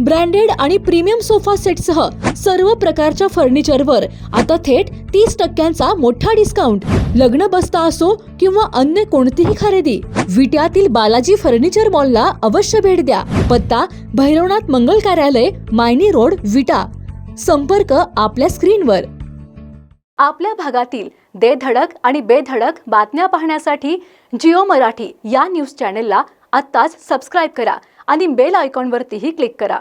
Branded आणि premium sofa सेटसह सर्व प्रकारच्या फर्निचरवर आता थेट तीस टक्क्यांचा मोठा डिस्काउंट लग्न बसता असो किंवा अन्य कोणतीही खरेदी विट्यातील बालाजी फर्निचर मॉलला अवश्य भेट द्या. पत्ता भैरवनाथ मंगल कार्यालय मायनी रोड विटा. संपर्क आपल्या स्क्रीनवर. आपल्या भागातील दे धडक आणि बेधडक बातम्या पाहण्यासाठी जिओ मराठी या न्यूज चॅनेलला आत्ताच सबस्क्राईब करा आणि बेल आयकॉनवरतीही क्लिक करा.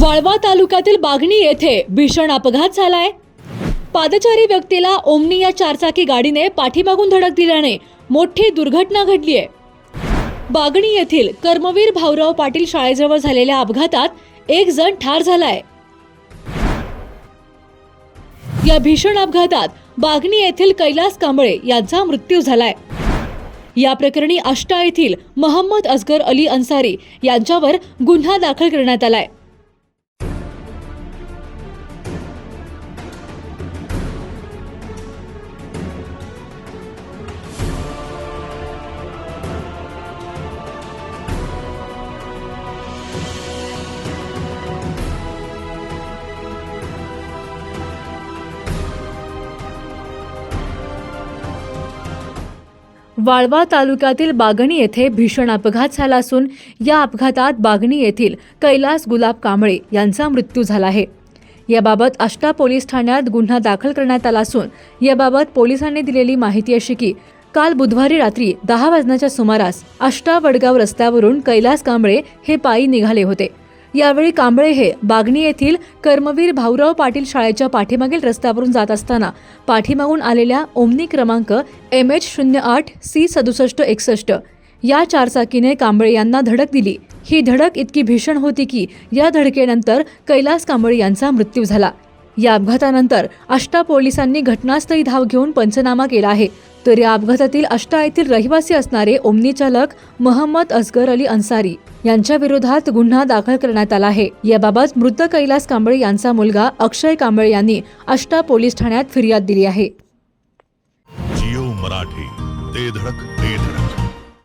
वाळवा तालुक्यातील बागणी येथे भीषण अपघात झालाय. पादचारी व्यक्तीला ओमनी या चारचाकी गाडीने पाठीमागून धडक दिल्याने मोठी दुर्घटना घडली आहे. बागणी येथील कर्मवीर भाऊराव पाटील शाळेजवळ झालेल्या अपघातात एक जण ठार झालाय. या भीषण अपघातात बागणी येथील कैलास कांबळे यांचा मृत्यू झालाय. या प्रकरणी आष्टा येथील महम्मद असगर अली अन्सारी यांच्यावर गुन्हा दाखल करण्यात आलाय. वाळवा तालुक्यातील बागणी येथे भीषण अपघात झाला असून या अपघातात बागणी येथील कैलास गुलाब कांबळे यांचा मृत्यू झाला आहे. याबाबत आष्टा पोलीस ठाण्यात गुन्हा दाखल करण्यात आला असून याबाबत पोलिसांनी दिलेली माहिती अशी की काल बुधवारी रात्री दहा वाजण्याच्या सुमारास आष्टा वडगाव रस्त्यावरून कैलास कांबळे हे पायी निघाले होते. यावेळी कांबळे हे बागणी येथील कर्मवीर भाऊराव पाटील शाळेच्या पाठीमागील रस्त्यावरून जात असताना पाठीमागून आलेल्या ओमनी क्रमांक एम एच शून्य आठ सी सदुसष्ट एकसष्ट या चारचाकीने कांबळे यांना धडक दिली. ही धडक इतकी भीषण होती की या धडकेनंतर कैलास कांबळे यांचा मृत्यू झाला. या अपघातानंतर आष्टा पोलिसांनी घटनास्थळी धाव घेऊन पंचनामा केला आहे. तर या अपघातातील अष्टा येथील रहिवासी असणारे ओमनी चालक महम्मद असगर अली अन्सारी यांच्या विरोधात गुन्हा दाखल करण्यात आला आहे. याबाबत मृत कैलास कांबळे यांचा मुलगा अक्षय कांबळे यांनी अष्टा पोलीस ठाण्यात फिर्याद दिली आहे. जिओ मराठी ते धडक.